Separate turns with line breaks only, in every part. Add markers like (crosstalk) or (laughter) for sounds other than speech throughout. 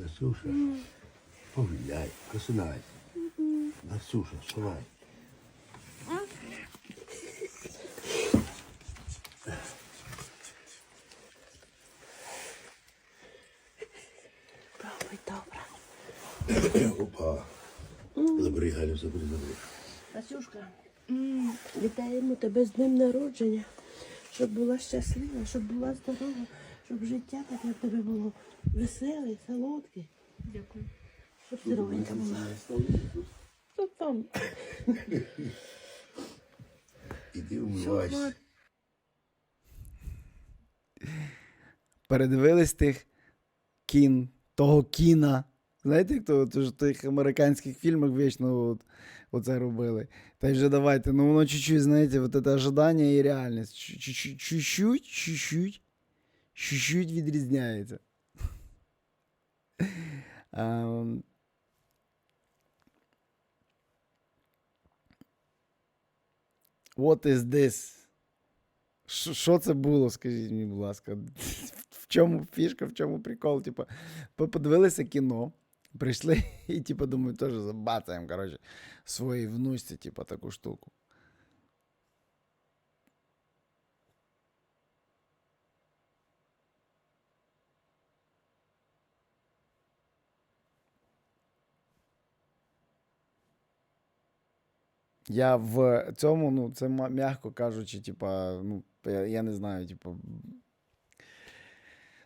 Насюша, погуляй, просинайся. Насюша, вставай.
Пробуй добре.
Опа. Забери, Галю, забери, забери.
Насюшка, вітаємо тебе з днем народження. Щоб була щаслива, щоб була здорова, щоб життя таке в тебе було веселе, солодке. Дякую. Щоб здоровенька була. Що там?
Іди умивайся.
передивились тих кін, того кіна. Знаєте, як то, то ж в тих американських фільмах вічно от, оце робили. Та й вже давайте, ну воно чуть-чуть, знаєте, от це ожидання і реальність. Чуть-чуть, чуть-чуть, чуть-чуть, відрізняється. Ем, What is this? Що це було, скажіть мені, будь ласка. В чому фішка, в чому прикол? Типа, подивилися кіно, прийшли (laughs) і, типу, думаю, теж забацаємо, коротше, своїй внучці, типу, таку штуку. Я в цьому, ну, це м'яко кажучи, типа, ну, я, я не знаю, типа.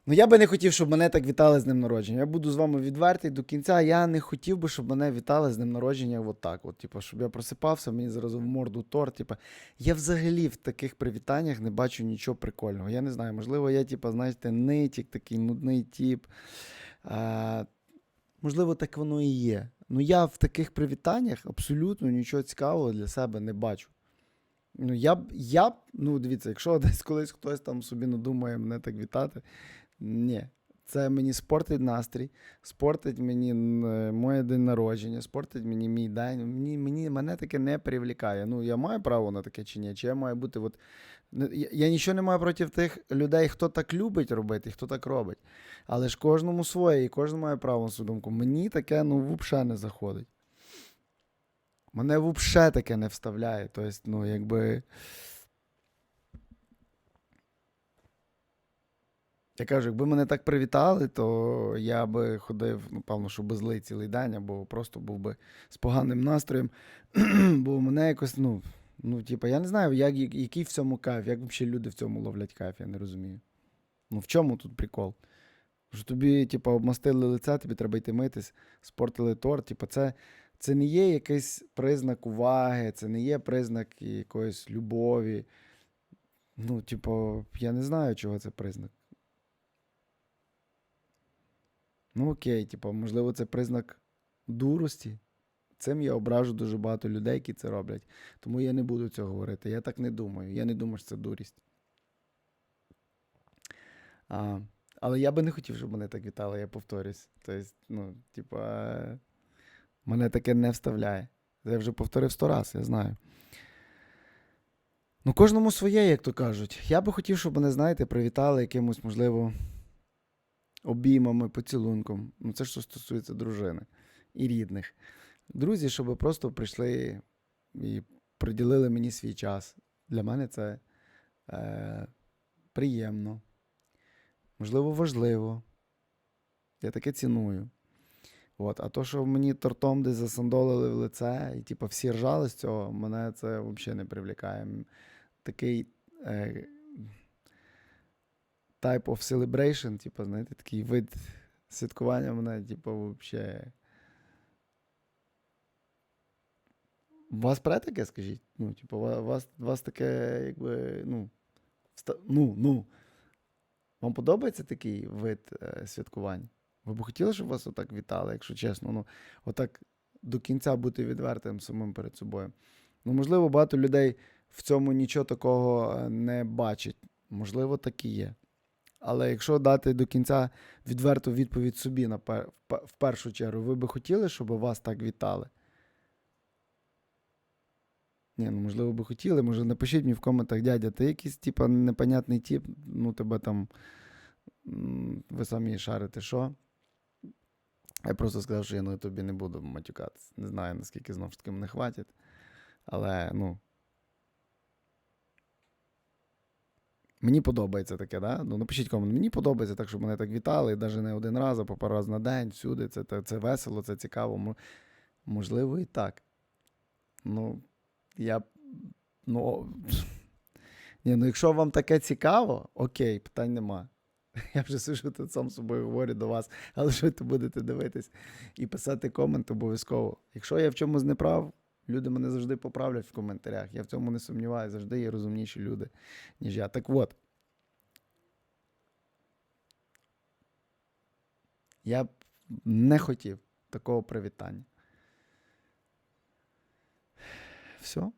Ну, я би не хотів, щоб мене так вітали з днем народження. Я буду з вами відвертий до кінця. Я не хотів би, щоб мене вітали з днем народження от. От, типу, щоб я просипався, мені зразу в морду торт. Типу. Я взагалі в таких привітаннях не бачу нічого прикольного. Я не знаю, можливо, я, типу, знаєте, нитік, такий нудний тип. А, можливо, так воно і є. Ну, я в таких привітаннях абсолютно нічого цікавого для себе не бачу. Ну, я б, я б, ну, дивіться, якщо (laughs) десь колись хтось там собі надумає мене так вітати, ні. Це мені спортить настрій, спортить мені моє день народження, спортить мені мій день. Мені, мені, мене таке не привлікає. Ну, я маю право на таке чи ні? Чи я маю бути. От, я, я нічого не маю проти тих людей, хто так любить робити, хто так робить. Але ж кожному своє, і кожен має право на свою думку. Мені таке ну, взагалі не заходить. Мене взагалі таке не вставляє. Тобто, ну, якби. Я кажу, якби мене так привітали, то я би ходив, ну, певно, що би злий цілий день, або просто був би з поганим настроєм. (clears throat) Бо мене якось, ну, ну, типа, я не знаю, як, який в цьому кайф, як взагалі люди в цьому ловлять кайф, я не розумію. Ну, в чому тут прикол? Що тобі, типа, обмастили лице, тобі треба йти митись, спортили торт. Типа, це, це не є якийсь признак уваги, це не є признак якоїсь любові. Ну, типу, я не знаю, чого це признак. Ну, окей, типу, можливо, це признак дурості. Цим я ображу дуже багато людей, які це роблять. Тому я не буду цього говорити. Я так не думаю. Я не думаю, що це дурість. А, але я би не хотів, щоб мене так вітали, я повторюсь. Тобто, ну, типа, мене таке не вставляє. Я вже повторив сто раз, я знаю. Ну, кожному своє, як то кажуть. Я би хотів, щоб мене, знаєте, привітали якимось, можливо, обіймами, поцілунком. Ну, це що стосується дружини і рідних. Друзі, щоб просто прийшли і приділили мені свій час. Для мене це е, приємно, можливо, важливо. Я таке ціную. От. А то, що мені тортом десь засандолили в лице, і типу, всі ржали з цього, мене це взагалі не привлікає. Такий е, type of celebration, типу, знаєте, такий вид святкування мене, типу, взагалі. У вас пре таке, скажіть? Ну, типу, ва- вас, вас таке, якби, ну, ну, ну. Вам подобається такий вид е, святкувань? Ви б хотіли, щоб вас отак вітали, якщо чесно? Ну, отак до кінця бути відвертим самим перед собою. Ну, можливо, багато людей в цьому нічого такого е, не бачать. Можливо, так і є. Але якщо дати до кінця відверту відповідь собі на пер- в першу чергу, ви би хотіли, щоб вас так вітали? Ні, ну можливо, би хотіли. Може, напишіть мені в коментах, дядя, ти якийсь типа непонятний тип, ну тебе там. Ви самі шарите, що? Я просто сказав, що я на тобі не буду матюкатися. Не знаю, наскільки знову ж таки мене хватить. Але, ну. Мені подобається таке, да? Ну, напишіть комент. Мені подобається так, щоб мене так вітали, навіть не один раз, а по пару раз на день, всюди. Це, це весело, це цікаво. Можливо, і так. Ну, я. Ну, (laughs) ні, ну якщо вам таке цікаво, окей, питань нема. (laughs) Я вже сижу тут сам з собою говорю до вас, але що ви будете дивитись і писати комент обов'язково. Якщо я в чомусь не прав, люди мене завжди поправлять в коментарях. Я в цьому не сумніваюся, завжди є розумніші люди, ніж я. Так от. Я б не хотів такого привітання. Все.